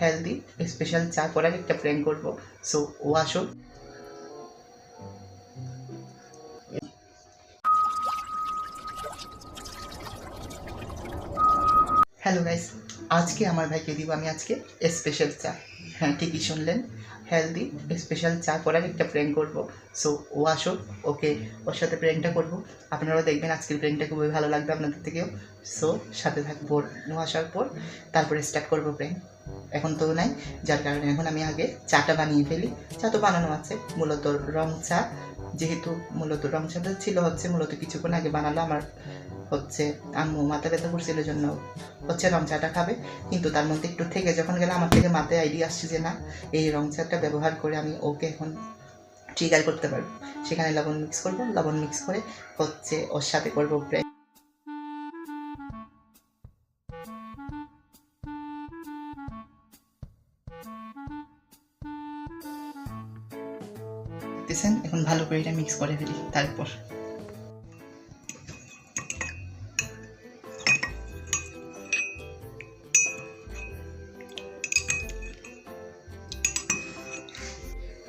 Healthy special চা করার একটা প্র্যাঙ্ক করব। সো ও আসো হ্যালো গাইস আজকে আমার ভাইকে দিব আমি আজকে স্পেশাল চা। হ্যাঁ ঠিকই শুনলেন। হেলদি স্পেশাল চা করার একটা প্র্যাঙ্ক করব। সো ও আসো ওকে ওর সাথে প্র্যাঙ্কটা করব। আপনারাও দেখবেন আজকের প্র্যাঙ্কটা খুবই ভালো লাগবে আপনাদের থেকেও। সো সাথে থাকব, ও আসার পর। তারপরে স্টার্ট করব প্র্যাঙ্ক এখন তো নাই, যার কারণে এখন আমি আগে চাটা বানিয়ে ফেলি। চা তো বানানো আছে, মূলত রং চা। যেহেতু মূলত রং চাটা ছিল হচ্ছে, মূলত কিছুক্ষণ আগে বানালো আমার হচ্ছে আম্মু। মাথা ব্যথা করছিল জন্য হচ্ছে রং চাটা খাবে। কিন্তু তার মধ্যে একটু থেকে যখন গেলে আমার থেকে মাথায় আইডিয়া আসছে যে না, এই রং চাটা ব্যবহার করে আমি ওকে এখন ট্রিগার করতে পারব। সেখানে লবণ মিক্স করব, লবণ মিক্স করে হচ্ছে ওর সাথে করব ব্রেক দেখতেছেন এখন ভালো করে এটা মিক্স করে ফেলি তারপর।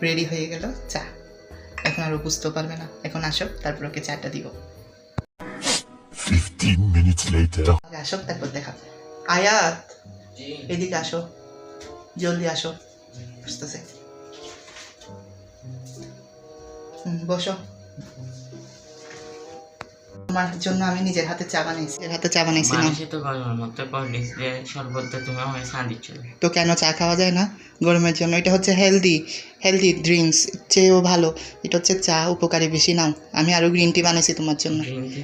রেডি হয়ে গেল চা। এখন আর ও বুঝতেও পারবে না। এখন আসো তারপর ওকে চাটা দিব। 15 minutes later. আগে আসো তারপর দেখা। আয়াত এদিকে আসো। জলদি আসো। বুঝতেছে বসো। তোমার জন্য আমি নিজের হাতে চা বানাইছি। নিজের হাতে চা বানাইছি না? তো গরমের মধ্যে কলিস যে সর্বত্র তুমি আমার চা দিচ্ছ। তো কেন চা খাওয়া যায় না গরমের জন্য? এটা হচ্ছে হেলদি হেলদি ড্রিঙ্কস চেয়েও ভালো। এটা হচ্ছে চা উপকারী বেশি নাও। আমি আরও গ্রিন টি বানাইছি তোমার জন্য।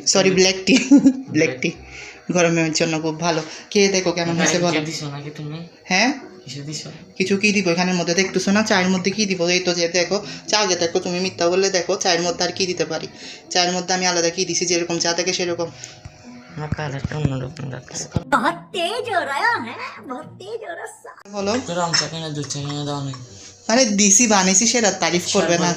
Sorry black tea black tea গরমের জন্য খুব ভালো। খেয়ে দেখো কেমন হয়েছে বলো। হ্যাঁ? কিছু কি দিব এখানের মধ্যে? দেখতেছো না চায়ের মধ্যে কি দিব? এই তো যে দেখো চা আগে দেখো তুমি মিথ্যা বললে দেখো চায়ের মধ্যে আর কি দিতে পারি? চায়ের মধ্যে আমি আলাদা কি দিছি যেরকম চা থাকে সেরকম? মানে দিছি বানিয়েছি সেটা তারিফ করবে না।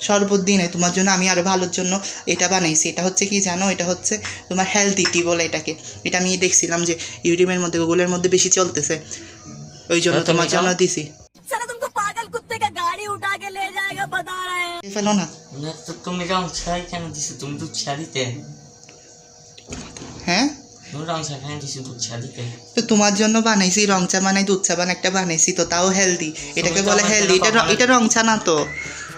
সর্বদিনে তোমার জন্য আমি আরও ভালোর জন্য এটা বানাইছি। এটা হচ্ছে কি জানো? এটা হচ্ছে তোমার হেলদি টি বলে এটাকে। এটা আমি দেখছিলাম যে ইউটিউবের মধ্যে গুগলের মধ্যে বেশি চলতেছে। ওই জন্য তোমার জানা দিছি। হ্যাঁ? তো তোমার জন্য বানাইছি রং চা বানাই দুধ চা বানাই একটা বানাইছি তো তাও হেলদি এটাকে বলে হেলদি এটা এটা রং চা না তো।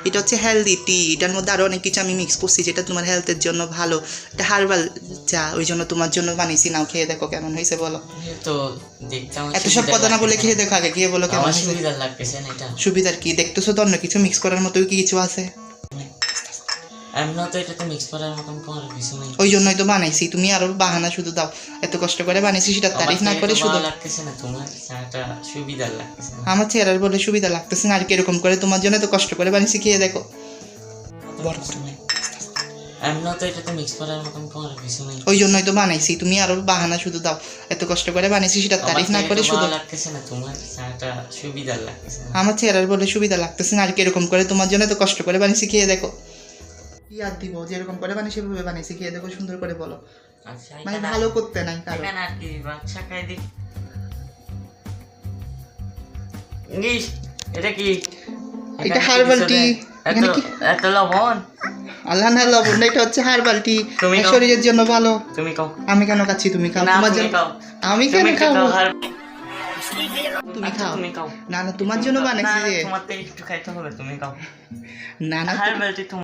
এটা হচ্ছে হেলদি টি এটার মধ্যে আরও অনেক কিছু আমি মিক্স করছি যেটা তোমার হেলথের জন্য ভালো। এটা হার্বাল চা ওই জন্য তোমার জন্য বানিয়েছি। নাও খেয়ে দেখো কেমন হয়েছে বলো। তো এত সব কথা না বলে খেয়ে দেখো আগে খেয়ে বলো কেমন সুবিধার কি? দেখতেছো তো অন্য কিছু মিক্স করার মতো কি কিছু আছে? এমন তো এটা তো মিক্স করার মতন কোনো কিছু নেই ওই জন্যই তো বানাইছি। তুমি আরও বাহানা শুধু দাও। এত কষ্ট করে বানাইছি সেটা তারিফ না করে শুধু লাগতেছে না তোমার চাটা সুবিধা লাগতেছে আমার চেহারার বলে সুবিধা লাগতেছে না আর কীরকম করে? তোমার জন্য তো কষ্ট করে বানিয়েছি খেয়ে দেখো। বড় করে। এমন তো এটা তো মিক্স করার মতন কোনো কিছু নেই ওই জন্যই তো বানাইছি। তুমি আরও বাহানা শুধু দাও। এত কষ্ট করে বানিয়েছি সেটা তারিফ না করে শুধু লাগতেছে না তোমার চাটা সুবিধা লাগতেছে আমার চেহারার বলে সুবিধা লাগতেছে না আর কীরকম করে? তোমার জন্য তো কষ্ট করে বানিয়েছি খেয়ে দেখো। কি আর দিব? যেরকম করে বানিয়েছি সেভাবে বানিয়েছি। খেয়ে দেখো সুন্দর করে বলো। আচ্ছা মানে ভালো করতে নাই কারণ আর কি বাচ্চা খাই দিক ইস, এটা কি? এটা tea। রে? এখানে কি? এত লবণ? আল্লাহ না লবণ এটা হচ্ছে হার্বাল টি। তুমি শরীরের জন্য ভালো। তুমি খাও। আমি কেন খাচ্ছি? তুমি খাও। তোমার জন্য আমি কেন খাব? খাও তুমি আচ্ছা, খাও। তুমি খাও। না না তোমার জন্য বানাইছি তোমার তো একটু খাইতে হবে তুমি খাও। না না হার বেলটি তুমি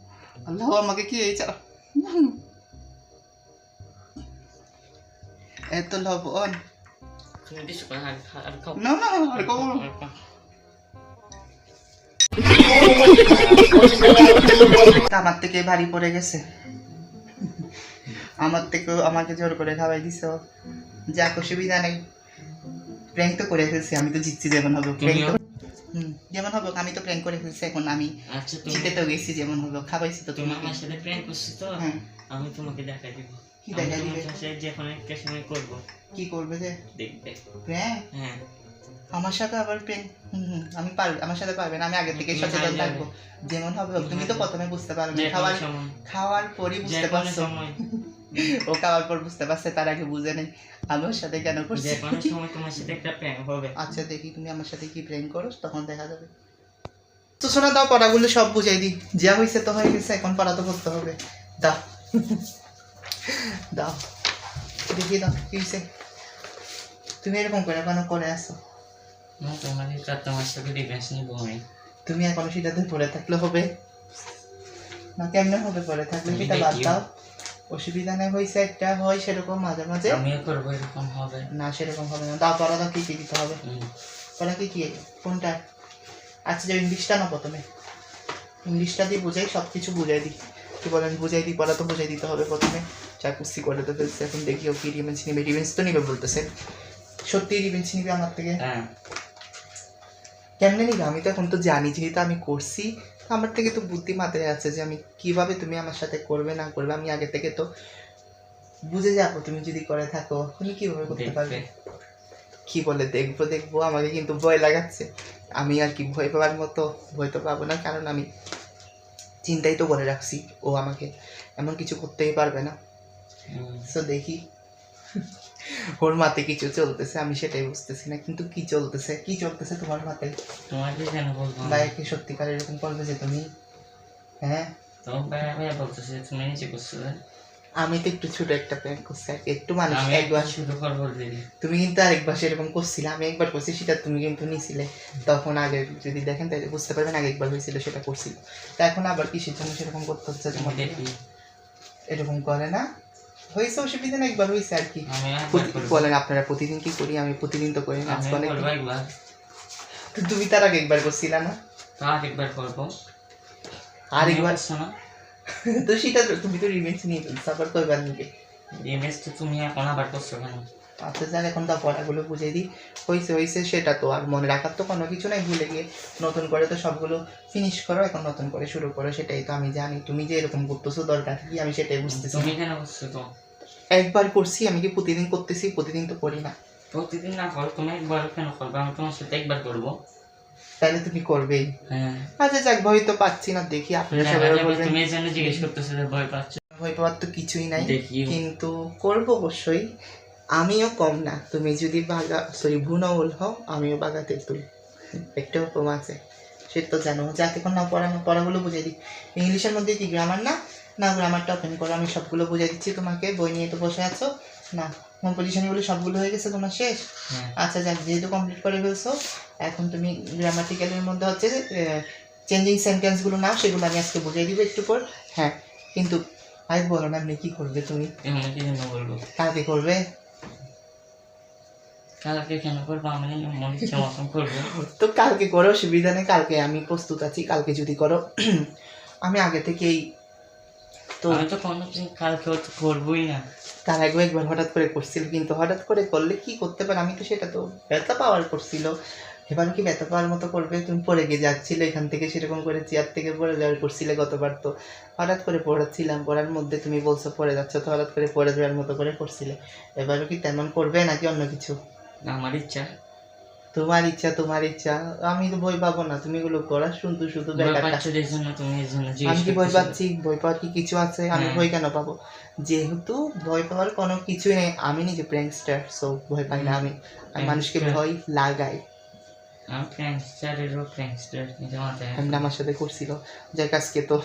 আল্লাহ আমাকে কি এই এত লবণ। না না আর। আমার থেকে ভারী পড়ে গেছে। আমার থেকেও আমাকে জোর করে খাওয়াই দিছ। যাক অসুবিধা নেই প্র্যাঙ্ক তো করে ফেলছি আমি তো জিতছি যেমন হবে প্র্যাঙ্ক তো হুম যেমন হবে আমি তো প্র্যাঙ্ক করে ফেলছি এখন আমি আচ্ছা তো গেছি যেমন হবে খাবাইছি তো তুমি আমার সাথে প্র্যাঙ্ক করছ তো হ্যাঁ। আমি তোমাকে দেখাই দিব। কি আমি দেখা তোমার দিবে? যে কোনো একটা সময় করব। কি করবে যে? দেখবে। প্র্যাঙ্ক হ্যাঁ। আমার সাথে আবার প্রেম হুম হুম, আমি পারবে আমার সাথে পারবে না আমি আগে থেকে সচেতন থাকব। যেমন হবে তুমি তো প্রথমে বুঝতে পারবে খাওয়ার খাওয়ার পরই বুঝতে পারছ। ও খাওয়ার পর বুঝতে পারছে তার আগে বুঝে নেই। আমি ওর সাথে কেন করছি? যে কোনো সময় তোমার সাথে একটা প্র্যাঙ্ক হবে। আচ্ছা দেখি তুমি আমার সাথে কি প্রেম করো তখন দেখা যাবে। তো শোনা দাও পড়াগুলো সব বুঝাই দিই। যা হয়েছে তো হয়ে গেছে এখন পড়া তো করতে হবে। দাও। দাও। দেখি দাও কি হয়েছে তুমি এরকম করে কেন করে আসো না তোমার তোমার সাথে রিভেন্স নিব আমি। তুমি এখনও সেটাতে পড়ে থাকলে হবে। না কেমনে হবে পড়ে থাকলে সেটা বাদ দাও। অসুবিধা নেই হয়েছে একটা হয় সেরকম মাঝে মাঝে। আমিও করব এরকম হবে। না সেরকম হবে না। দাও পড়া দাও কি কি দিতে হবে। পড়া কি কি কোনটা? আচ্ছা যে ইংলিশটা না প্রথমে। ইংলিশটা দিয়ে বুঝাই সব কিছু বুঝাই দিই। কি বলেন বুঝাই দিই পড়া তো বুঝাই দিতে হবে প্রথমে। চা কুস্তি করে তো ফেলছে এখন দেখিও কি রিভেন্স নিবে। রিভেন্স তো নিবে বলতেছে। সত্যি রিভেন্স নিবে আমার থেকে? হ্যাঁ। কেমনে নিবে? আমি তো এখন তো জানি যেহেতু আমি করছি আমার থেকে তো বুদ্ধি মাথায় আছে যে আমি কীভাবে তুমি আমার সাথে করবে না করবে আমি আগে থেকে তো বুঝে যাব তুমি যদি করে থাকো তুমি কীভাবে করতে পারবে? কি বলে দেখব দেখব আমাকে কিন্তু ভয় লাগাচ্ছে। আমি আর কি ভয় পাওয়ার মতো ভয় তো পাবো না কারণ আমি চিন্তাই তো করে রাখছি ও আমাকে এমন কিছু করতেই পারবে না। সো দেখি। ওর মাথায় কিছু চলতেছে আমি সেটাই বুঝতেছি না কিন্তু কি চলতেছে? কি চলতেছে তোমার মাথায় তোমাকে কেন বলব না? ভাইকে সত্যিকার এরকম করবে যে তুমি? হ্যাঁ? তোমার ভাইয়া ভাইয়া বলতেছে তুমি নিচে করছ আমি তো একটু ছোট একটা প্র্যাঙ্ক করছি আর একটু মানুষ আমি একবার। শুরু করব তুমি কিন্তু আরেকবার সেরকম করছিলে আমি একবার করছি সেটা তুমি কিন্তু নিছিলে। তখন আগে যদি দেখেন তাহলে বুঝতে পারবেন আগে একবার হয়েছিল সেটা করছিল। তা এখন আবার কিসের জন্য সেরকম করতে হচ্ছে তুমি তোমাকে এরকম করে না? হয়েছে অসুবিধা না একবার হয়েছে আর কি। বলেন আপনারা প্রতিদিন কি করি? আমি প্রতিদিন তো করি না আজকে অনেক তুমি তার আগে একবার করছিলা না? আর একবার করব। আর একবার শোনো তো সেটা তো- তুমি তো রিভেঞ্জ নিয়ে ফেলছো আবার কয়বার নিবে ইমেজ তো তুমি এখন আবার করছ কেন? আচ্ছা যান এখন তো পড়াগুলো বুঝিয়ে দিই। হয়েছে হয়েছে সেটা তো আর মনে রাখার তো কোনো কিছু নাই ভুলে গিয়ে নতুন করে তো সবগুলো ফিনিশ করো এখন নতুন করে শুরু করো সেটাই তো আমি জানি। তুমি যে এরকম করতেছো দরকার কি? আমি সেটাই বুঝতেছি। তুমি কেন করছ তো? একবার করছি আমি কি প্রতিদিন করতেছি? প্রতিদিন তো করি না। প্রতিদিন না করো তুমি একবার কেন করবে? আমি তোমার সাথে একবার করব। তাহলে তুমি করবেই। হ্যাঁ। আচ্ছা যাক ভয় তো পাচ্ছি না দেখি আপনারা সবাই বলবেন। তুমি এই জিজ্ঞেস করতেছো ভয় পাচ্ছ? ভয় পাওয়ার তো কিছুই নাই। দেখি কিন্তু করব অবশ্যই। আমিও কম না। তুমি যদি বাগা সরি ভুনউল হও আমিও বাগা তেঁতুল একটাও কম আছে। সে তো জানো যাকে এখন না পড়ানো পড়াগুলো বুঝিয়ে দিই। ইংলিশের মধ্যে কি গ্রামার না? না গ্রামারটা ওপেন করো আমি সবগুলো বুঝিয়ে দিচ্ছি তোমাকে। বই নিয়ে তো বসে আছো? না। কম্পিটিশনগুলো সবগুলো হয়ে গেছে তোমার শেষ? হ্যাঁ। আচ্ছা যাক যেহেতু কমপ্লিট করে ফেলছো এখন তুমি গ্রামাটিক্যালের মধ্যে হচ্ছে চেঞ্জিং সেন্টেন্সগুলো নাও সেগুলো আমি আজকে বুঝিয়ে দিব একটু পর। হ্যাঁ কিন্তু আই বলো না আপনি কী করবে তুমি? বলব? করবে? কালকে কেন করব? আমি মনে ইচ্ছা মতন করব। তো কালকে করো অসুবিধা নেই কালকে আমি প্রস্তুত আছি কালকে যদি করো। আমি আগে থেকেই তো আমি তো কোনোদিন কালকে তো করবোই না। তার আগে একবার হঠাৎ করে করছিল কিন্তু হঠাৎ করে করলে কি করতে পারে? আমি তো সেটা তো ব্যথা পাওয়ার করছিল। এবার কি ব্যথা পাওয়ার মতো করবে? তুমি পড়ে গিয়ে যাচ্ছিলে এখান থেকে সেরকম করে চেয়ার থেকে পড়ে যাওয়ার করছিলে গতবার তো। হঠাৎ করে পড়াচ্ছিলাম পড়ার মধ্যে তুমি বলছো পড়ে যাচ্ছ তো হঠাৎ করে পড়ে যাওয়ার মতো করে করছিলে। এবারও কি তেমন করবে নাকি অন্য কিছু? আমার ইচ্ছা। তোমার ইচ্ছা তোমার ইচ্ছা। আমি তো ভয় পাবো না তুমি এগুলো করা শুধু শুধু আমি কি ভয় পাচ্ছি? ভয় পাওয়ার কি কিছু আছে? আমি হ্যাঁ। ভয় কেন পাবো? যেহেতু ভয় পাওয়ার কোনো কিছুই নেই আমি নিজে প্র্যাঙ্কস্টার সো ভয় পাই না আমি। আমি মানুষকে ভয় লাগাই। আমি আমার সাথে করছিল যাই আজকে তো।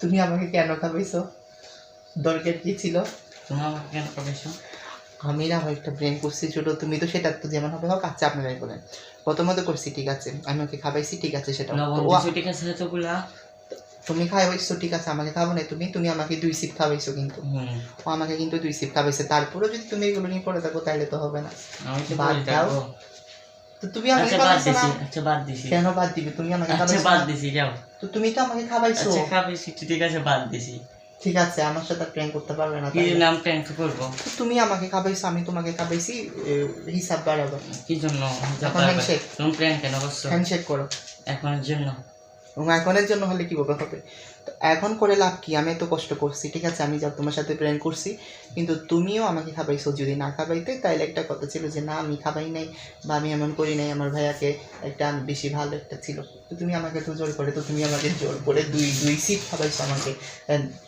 তুমি আমাকে কেন খাবাইছো দরকার কি ছিল? তুমি আমাকে কেন করেছ আমি না হয় একটা ব্রেন করছি ছোট তুমি তো সেটা তো যেমন হবে হোক আচ্ছা আপনারাই বলেন। প্রথমত করছি ঠিক আছে। আমি ওকে খাবাইছি ঠিক আছে সেটা ঠিক আছে তুমি খাওয়াইছো ঠিক আছে আমাকে খাব না তুমি তুমি আমাকে দুই সিপ খাওয়াইছো কিন্তু। ও আমাকে কিন্তু দুই সিপ খাওয়াইছে। তারপরেও যদি তুমি এগুলো নিয়ে পড়ে থাকো তাহলে তো হবে না। বাদ দাও। তো তুমি আমাকে আচ্ছা বাদ খাওয়াইছো না? দিছি আচ্ছা বাদ দিছি। কেন বাদ দিবে? তুমি আমাকে খাওয়াইছো বাদ দিছি যাও। তো তুমি তো আমাকে খাওয়াইছো। আচ্ছা ঠিক আছে বাদ দিছি। ঠিক আছে আমার সাথে প্র্যাঙ্ক করতে পারবে না কি নাম প্র্যাঙ্ক করব? তুমি আমাকে খাবাইছো আমি তোমাকে খাবাইছি হিসাব বাড়াবো কি জন্য? handshake। তুমি প্র্যাঙ্ক কেন করছ? হ্যান্ডশেক করো। এখনের জন্য। এবং এখনের জন্য হলে কি বলতে হবে? এখন করে লাভ কি? আমি তো কষ্ট করছি ঠিক আছে? আমি যা তোমার সাথে প্রেম করছি কিন্তু তুমিও আমাকে খাবাইছো যদি না খাবাইতে তাইলে একটা কথা ছিল যে না আমি খাবাই নাই বা আমি এমন করি নাই আমার ভাইয়াকে একটা আমি বেশি ভালো একটা ছিল। তো তুমি আমাকে তো জোর করে তো তুমি আমাকে জোর করে দুই দুই সিট খাবাইছো আমাকে।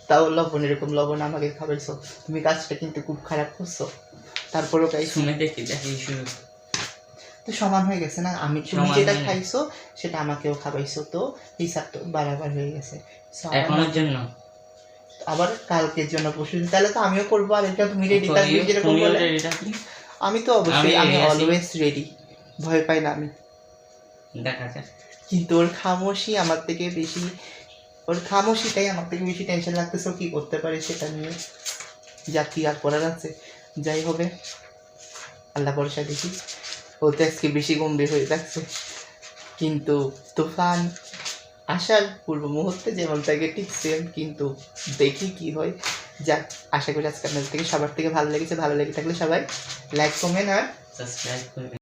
তাও লবণ এরকম লবণ আমাকে খাবাইছো। তুমি কাজটা কিন্তু খুব খারাপ করছ। তারপরেও তাই শুনে দেখি দেখি শুরু তো সমান হয়ে গেছে না? আমি তুমি যেটা খাইছো সেটা আমাকেও খাবাইছো তো হিসাব তো বারাবার হয়ে গেছে। এখনের জন্য? আবার কালকের জন্য পরশু তাহলে তো আমিও করব আর এটা তুমি রেডি থাকবে যেরকম বলে। আমি তো অবশ্যই আমি। অলওয়েজ রেডি ভয় পাই না আমি। দেখা যাক। কিন্তু ওর খামোশি আমার থেকে বেশি ওর খামোশিটাই আমার থেকে বেশি টেনশন লাগতেছে কি করতে পারে সেটা নিয়ে। যা কি আর করার আছে। যাই হবে। আল্লাহ ভরসা দেখি ও ট্যাক্সকে বেশি গম্ভীর হয়ে থাকছে কিন্তু তুফান আসার পূর্ব মুহূর্তে যেমন তাকে ঠিক সেম কিন্তু দেখি কি হয়। যাক, আশা করি আজকে আপনাদের থেকে সবার থেকে ভালো লেগেছে। ভালো লেগে থাকলে সবাই লাইক কমেন্ট আর সাবস্ক্রাইব করবে